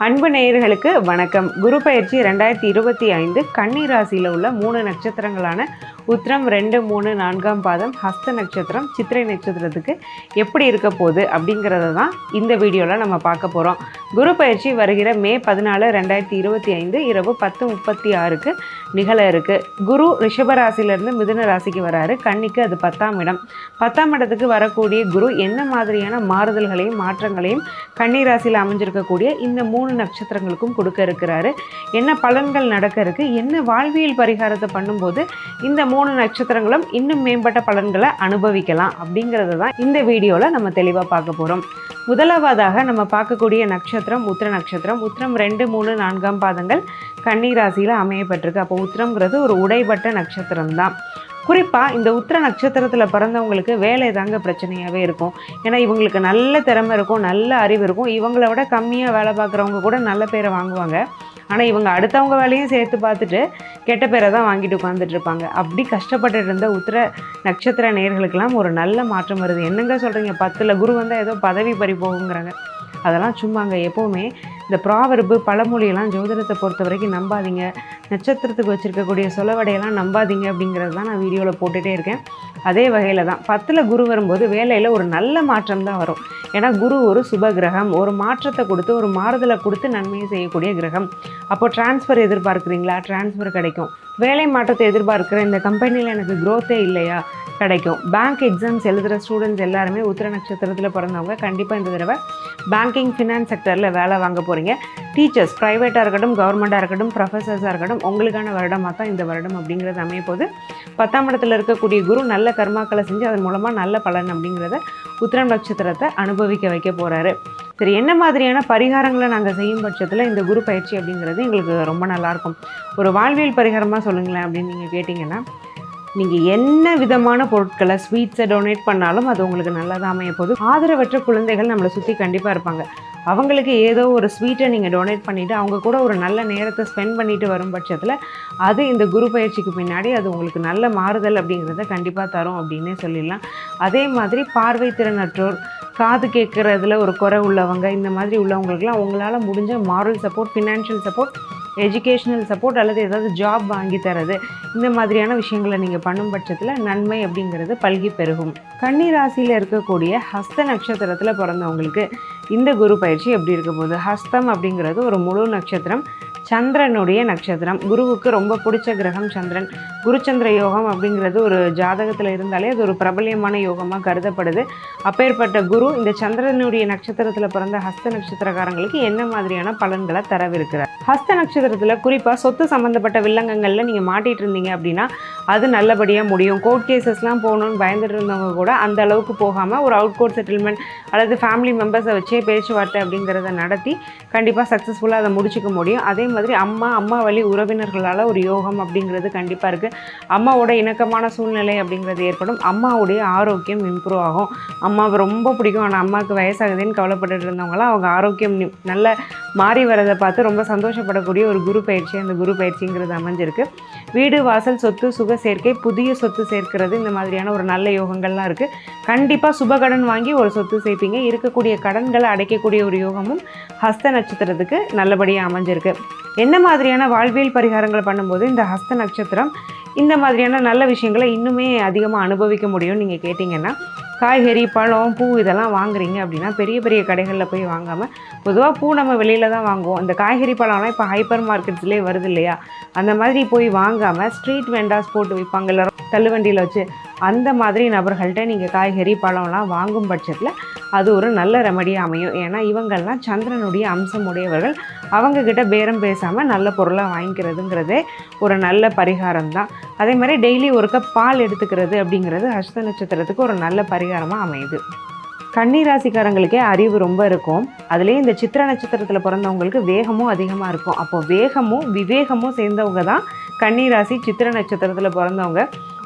அன்பு நேயர்களுக்கு வணக்கம். குரு பயிற்சி ரெண்டாயிரத்தி இருபத்தி ஐந்து கன்னி ராசியில் உள்ள மூணு நட்சத்திரங்களான உத்திரம் ரெண்டு மூணு நான்காம் பாதம் ஹஸ்த நட்சத்திரம் சித்திரை நட்சத்திரத்துக்கு எப்படி இருக்க போகுது அப்படிங்கிறத தான் இந்த வீடியோவில் நம்ம பார்க்க போகிறோம் குரு பயிற்சி வருகிற மே பதினாலு ரெண்டாயிரத்தி இருபத்தி ஐந்து இரவு பத்து முப்பத்தி ஆறுக்கு நிகழ இருக்கு. குரு ரிஷபராசிலேருந்து மிதுன ராசிக்கு வராரு. கன்னிக்கு அது பத்தாம் இடம். பத்தாம் இடத்துக்கு வரக்கூடிய குரு என்ன மாதிரியான மாறுதல்களையும் மாற்றங்களையும் கன்னி ராசியில் அமைஞ்சிருக்கக்கூடிய இந்த மூணு நட்சத்திரங்களுக்கும் கொடுக்க இருக்கிறாரு. என்ன பலன்கள் நடக்க இருக்கு? என்ன வாழ்வியல் பரிகாரத்தை பண்ணும்போது இந்த மூணு நட்சத்திரங்களும் இன்னும் மேம்பட்ட பலன்களை அனுபவிக்கலாம் அப்படிங்கிறது தான் இந்த வீடியோவில் நம்ம தெளிவாக பார்க்க போகிறோம் முதலாவதாக நம்ம பார்க்கக்கூடிய நட்சத்திரம் உத்திர நட்சத்திரம். உத்திரம் ரெண்டு மூணு நான்காம் பாதங்கள் கன்னி ராசியில் அமையப்பட்டிருக்கு அப்போ உத்திரம்ங்கிறது ஒரு உடைபட்ட நட்சத்திரம் தான் குறிப்பாக இந்த உத்திர நட்சத்திரத்தில் பிறந்தவங்களுக்கு வேலை தாங்க பிரச்சனையாகவே இருக்கும். ஏன்னா இவங்களுக்கு நல்ல திறமை இருக்கும் நல்ல அறிவு இருக்கும். இவங்கள விட கம்மியாக வேலை பார்க்குறவங்க கூட நல்ல பேரை வாங்குவாங்க. ஆனால் இவங்க அடுத்தவங்க வேலையும் சேர்த்து பார்த்துட்டு கெட்ட பேரை தான் வாங்கிட்டு உட்காந்துட்டு இருப்பாங்க. அப்படி கஷ்டப்பட்டுட்டு இருந்த உத்திர நட்சத்திர நேர்களுக்கெல்லாம் ஒரு நல்ல மாற்றம் வருது. என்னங்க சொல்கிறீங்க பத்தில் குரு வந்தால் ஏதோ பதவி பறி போகுங்கிறாங்க. அதெல்லாம் சும்மாங்க. எப்போவுமே இந்த ப்ராவரபு பழமொழியெல்லாம் ஜோதிடத்தை பொறுத்த வரைக்கும் நம்பாதீங்க. நட்சத்திரத்துக்கு வச்சுருக்கக்கூடிய சொலவடையெல்லாம் நம்பாதீங்க அப்படிங்கிறது தான் நான் வீடியோவில் போட்டுகிட்டே இருக்கேன். அதே வகையில் தான் பத்தில் குரு வரும்போது வேலையில் ஒரு நல்ல மாற்றம் தான் வரும். ஏன்னா குரு ஒரு சுப கிரகம். ஒரு மாற்றத்தை கொடுத்து ஒரு மாறுதலை கொடுத்து நன்மையை செய்யக்கூடிய கிரகம். அப்போ டிரான்ஸ்ஃபர் எதிர்பார்க்குறீங்களா? டிரான்ஸ்ஃபர் கிடைக்கும். வேலை மாற்றத்தை எதிர்பார்க்குற இந்த கம்பெனியில் எனக்கு க்ரோத்தே இல்லையா? கிடைக்கும். பேங்க் எக்ஸாம்ஸ் எழுதுகிற ஸ்டூடெண்ட்ஸ் எல்லாருமே உத்திர நட்சத்திரத்தில் பிறந்தவங்க கண்டிப்பாக இந்த தடவை பேங்கிங் ஃபினான்ஸ் செக்டரில் வேலை வாங்க போகிறீங்க டீச்சர்ஸ் ப்ரைவேட்டாக இருக்கட்டும் கவர்மெண்ட்டாக இருக்கட்டும் ப்ரொஃபஸர்ஸாக இருக்கட்டும் உங்களுக்கான வருடமாக தான் இந்த வருடம் அப்படிங்கிறது அமைய போது பத்தாம் இடத்துல இருக்கக்கூடிய குரு நல்ல கர்மாக்களை செஞ்சு அதன் மூலமாக நல்ல பலன் அப்படிங்கிறத உத்திரம் நட்சத்திரத்தை அனுபவிக்க வைக்க போகிறாரு சரி என்ன மாதிரியான பரிகாரங்களை நாங்கள் செய்யும் பட்சத்தில் இந்த குரு பயிற்சி அப்படிங்கிறது எங்களுக்கு ரொம்ப நல்லாயிருக்கும் ஒரு வாழ்வியல் பரிகாரமாக சொல்லுங்களேன் அப்படின்னு நீங்கள் கேட்டிங்கன்னா நீங்கள் என்ன விதமான பொருட்களை ஸ்வீட்ஸை டொனேட் பண்ணாலும் அது உங்களுக்கு நல்லதாக அமைய போகுது. ஆதரவற்ற குழந்தைகள் நம்மளை சுற்றி கண்டிப்பாக இருப்பாங்க. அவங்களுக்கு ஏதோ ஒரு ஸ்வீட்டை நீங்கள் டொனேட் பண்ணிவிட்டு அவங்க கூட ஒரு நல்ல நேரத்தை ஸ்பெண்ட் பண்ணிவிட்டு வரும் பட்சத்தில் அது இந்த குரு பயிற்சிக்கு பின்னாடி அது உங்களுக்கு நல்ல மாறுதல் அப்படிங்கிறத கண்டிப்பாக தரும் அப்படின்னே சொல்லிடலாம். அதே மாதிரி பார்வை திறனற்றோர் காது கேட்குறதுல ஒரு குறை உள்ளவங்க இந்த மாதிரி உள்ளவங்களுக்குலாம் உங்களால் முடிஞ்ச moral support financial support educational support அல்லது ஏதாவது ஜாப் வாங்கி தரது இந்த மாதிரியான விஷயங்களை நீங்கள் பண்ணும் பட்சத்தில் நன்மை அப்படிங்கிறது பல்கி பெருகும். கன்னி ராசியில் இருக்கக்கூடிய ஹஸ்த நட்சத்திரத்தில் பிறந்தவங்களுக்கு இந்த குரு பயிற்சி எப்படி இருக்க போகுது? ஹஸ்தம் அப்படிங்கிறது ஒரு முழு நட்சத்திரம் சந்திரனுடைய நட்சத்திரம். குருவுக்கு ரொம்ப பிடிச்ச கிரகம் சந்திரன். குருச்சந்திர யோகம் அப்படிங்கிறது ஒரு ஜாதகத்தில் இருந்தாலே அது ஒரு பிரபல்யமான யோகமாக கருதப்படுது. அப்பேற்பட்ட குரு இந்த சந்திரனுடைய நட்சத்திரத்தில் பிறந்த ஹஸ்த நட்சத்திரக்காரங்களுக்கு என்ன மாதிரியான பலன்களை தரவிருக்கிறார்? ஹஸ்த நட்சத்திரத்தில் குறிப்பாக சொத்து சம்மந்தப்பட்ட வில்லங்கங்களில் நீங்கள் மாட்டிகிட்டு இருந்தீங்க அப்படின்னா அது நல்லபடியாக முடியும். கோர்ட் கேசஸ்லாம் போகணும்னு பயந்துட்டு இருந்தவங்க கூட அந்த அளவுக்கு போகாமல் ஒரு அவுட் கோர்ட் செட்டில்மெண்ட் அல்லது ஃபேமிலி மெம்பர்ஸை வச்சே பேச்சுவார்த்தை அப்படிங்கிறத நடத்தி கண்டிப்பாக சக்ஸஸ்ஃபுல்லாக அதை முடிச்சுக்க முடியும். அதே மாதிரி அம்மா அம்மா வழி உறவினர்களால் ஒரு யோகம் அப்படிங்கிறது கண்டிப்பாக இருக்குது அம்மாவோட இணக்கமான சூழ்நிலை அப்படிங்கிறது ஏற்படும். அம்மாவுடைய ஆரோக்கியம் இம்ப்ரூவ் ஆகும். அம்மாவை ரொம்ப பிடிக்கும். ஆனால் அம்மாவுக்கு வயசாகுதுன்னு கவலைப்பட்டுட்டு இருந்தவங்களாம் அவங்க ஆரோக்கியம் நல்ல மாறி வரதை பார்த்து ரொம்ப சந்தோஷப்படக்கூடிய ஒரு குரு பயிற்சி அந்த குரு பயிற்சிங்கிறது அமைஞ்சிருக்கு. வீடு வாசல் சொத்து சுக சேர்க்கை புதிய சொத்து சேர்க்கிறது இந்த மாதிரியான ஒரு நல்ல யோகங்கள்லாம் இருக்குது கண்டிப்பாக சுபகடன் வாங்கி ஒரு சொத்து சேர்ப்பீங்க. இருக்கக்கூடிய கடன்களை அடைக்கக்கூடிய ஒரு யோகமும் ஹஸ்த நட்சத்திரத்துக்கு நல்லபடியாக அமைஞ்சிருக்கு. என்ன மாதிரியான வாழ்வியல் பரிகாரங்கள் பண்ணும்போது இந்த ஹஸ்த நட்சத்திரம் இந்த மாதிரியான நல்ல விஷயங்களை இன்னுமே அதிகமாக அனுபவிக்க முடியும்னு நீங்கள் கேட்டிங்கன்னா காய்கறி பழம் பூ இதெல்லாம் வாங்குறீங்க அப்படின்னா பெரிய பெரிய கடைகளில் போய் வாங்காமல் பொதுவாக பூ நம்ம வெளியில் தான் வாங்குவோம். இந்த காய்கறி பழம்லாம் இப்போ ஹைப்பர் மார்க்கெட்ஸ்லேயே வருது இல்லையா? அந்த மாதிரி போய் வாங்காமல் ஸ்ட்ரீட் வெண்டாஸ் போட்டு விற்பாங்கல்ல தள்ளுவண்டியில் வச்சு அந்த மாதிரி நபர்கள்ட்ட நீங்கள் காய்கறி பழம்லாம் வாங்கும் பட்சத்தில் அது ஒரு நல்ல ரெமடியாக அமையும். ஏன்னா இவங்கெல்லாம் சந்திரனுடைய அம்சம் உடையவர்கள். அவங்கக்கிட்ட பேரம் பேசாமல் நல்ல பொருளாக வாங்கிக்கிறதுங்கிறதே ஒரு நல்ல பரிகாரம் தான். அதே மாதிரி டெய்லி ஒரு கப் பால் எடுத்துக்கிறது அப்படிங்கிறது ஹஸ்த நட்சத்திரத்துக்கு ஒரு நல்ல பரிகாரமாக அமையுது. கன்னிராசிக்காரங்களுக்கே அறிவு ரொம்ப இருக்கும். அதுலேயும் இந்த சித்திர நட்சத்திரத்தில் பிறந்தவங்களுக்கு வேகமும் அதிகமாக இருக்கும். அப்போது வேகமும் விவேகமும் சேர்ந்தவங்க தான் கன்னிராசி சித்திர நட்சத்திரத்தில் பிறந்தவங்க.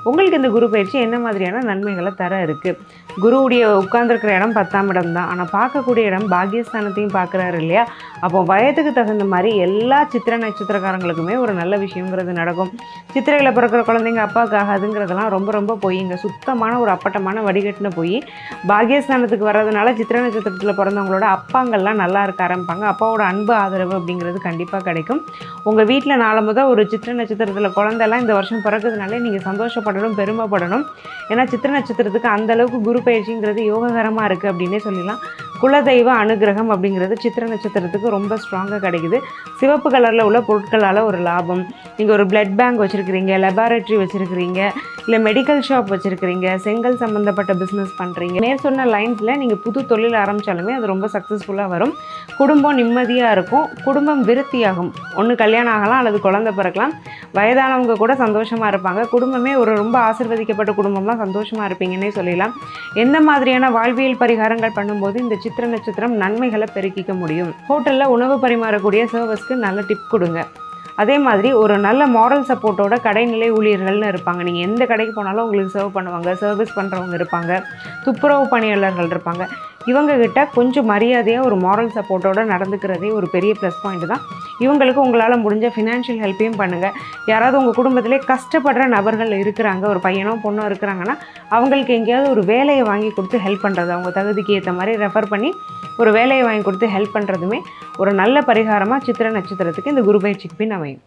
உங்களுக்கு இந்த குரு பயிற்சி என்ன மாதிரியான நன்மைகளை தர இருக்குது குருவுடைய உட்கார்ந்துருக்கிற இடம் பத்தாம் இடம் தான். ஆனால் பார்க்கக்கூடிய இடம் பாகியஸ்தானத்தையும் பார்க்குறாரு இல்லையா? அப்போ வயதுக்கு தகுந்த மாதிரி எல்லா சித்திர நட்சத்திரக்காரங்களுக்குமே ஒரு நல்ல விஷயங்கிறது நடக்கும். சித்திரையில் பிறக்கிற குழந்தைங்க அப்பாவுக்கு ஆகாதுங்கிறதெல்லாம் ரொம்ப ரொம்ப பொய்ங்க சுத்தமான ஒரு அப்பட்டமான வடிகட்டின போய் பாகியஸ்தானத்துக்கு வர்றதுனால சித்திர நட்சத்திரத்தில் பிறந்தவங்களோட அப்பாங்கள்லாம் நல்லா இருக்க ஆரம்பிப்பாங்க. அப்பாவோட அன்பு ஆதரவு அப்படிங்கிறது கண்டிப்பாக கிடைக்கும். உங்கள் வீட்டில் நாலு முதல் ஒரு சித்திர நட்சத்திரத்தில் குழந்தைலாம் இந்த வருஷம் பிறகுதுனாலே நீங்கள் சந்தோஷப்பட பெருமைப்படணும் ஏன்னா சித்திர நட்சத்திரத்துக்கு அந்த அளவுக்கு குரு பயிற்சிங்கிறது யோககரமாக இருக்குது அப்படின்னே சொல்லலாம் குலதெய்வ அனுகிரகம் அப்படிங்கிறது சித்திர நட்சத்திரத்துக்கு ரொம்ப ஸ்ட்ராங்காக கிடைக்குது. சிவப்பு கலரில் உள்ள பொருட்களால் ஒரு லாபம். நீங்கள் ஒரு பிளட் பேங்க் வச்சுருக்கிறீங்க லெபார்ட்டரி வச்சுருக்கிறீங்க இல்லை மெடிக்கல் ஷாப் வச்சுருக்கிறீங்க செங்கல் சம்மந்தப்பட்ட பிஸ்னஸ் பண்ணுறீங்க மேற் சொன்ன லைன்ஸில் நீங்கள் புது தொழில் ஆரம்பித்தாலுமே அது ரொம்ப சக்ஸஸ்ஃபுல்லாக வரும். குடும்பம் நிம்மதியாக இருக்கும். குடும்பம் விருத்தியாகும். ஒன்று கல்யாணம் ஆகலாம் அல்லது குழந்தை பிறக்கலாம். வயதானவங்க கூட சந்தோஷமாக இருப்பாங்க. குடும்பமே ஒரு ரொம்ப ஆசிர்வதிக்கப்பட்ட குடும்பமாக சந்தோஷமாக இருப்பீங்கன்னே சொல்லலாம். எந்த மாதிரியான வாழ்வியல் பரிகாரங்கள் பண்ணும்போது இந்த சித்திர நட்சத்திரம் நன்மைகளை பெருக்கிக்க முடியும்? ஹோட்டலில் உணவு பரிமாறக்கூடிய சர்வஸ்க்கு நல்ல டிப் கொடுங்க. அதே மாதிரி ஒரு நல்ல மாரல் சப்போர்ட்டோட கடைநிலை ஊழியர்கள்னு இருப்பாங்க. நீங்கள் எந்த கடைக்கு போனாலும் உங்களுக்கு சர்வ் பண்ணுவாங்க. சர்வீஸ் பண்ணுறவங்க இருப்பாங்க. துப்புரவு பணியாளர்கள் இருப்பாங்க. இவங்க கிட்ட கொஞ்சம் மரியாதையாக ஒரு மாரல் சப்போர்ட்டோடு நடந்துக்கிறதே ஒரு பெரிய ப்ளஸ் பாயிண்ட் தான். இவங்களுக்கு உங்களால் முடிஞ்ச ஃபினான்ஷியல் ஹெல்ப்பையும் பண்ணுங்கள் யாராவது உங்கள் குடும்பத்திலே கஷ்டப்படுற நபர்கள் இருக்கிறாங்க ஒரு பையனோ பொண்ணோ இருக்கிறாங்கன்னா அவங்களுக்கு எங்கேயாவது ஒரு வேலையை வாங்கி கொடுத்து ஹெல்ப் பண்ணுறது அவங்க தகுதிக்கு ஏற்ற மாதிரி ரெஃபர் பண்ணி ஒரு வேலையை வாங்கி கொடுத்து ஹெல்ப் பண்ணுறதுமே ஒரு நல்ல பரிகாரமாக சித்திர நட்சத்திரத்துக்கு இந்த குரு பயிற்சிக்கு பின் அமையும்.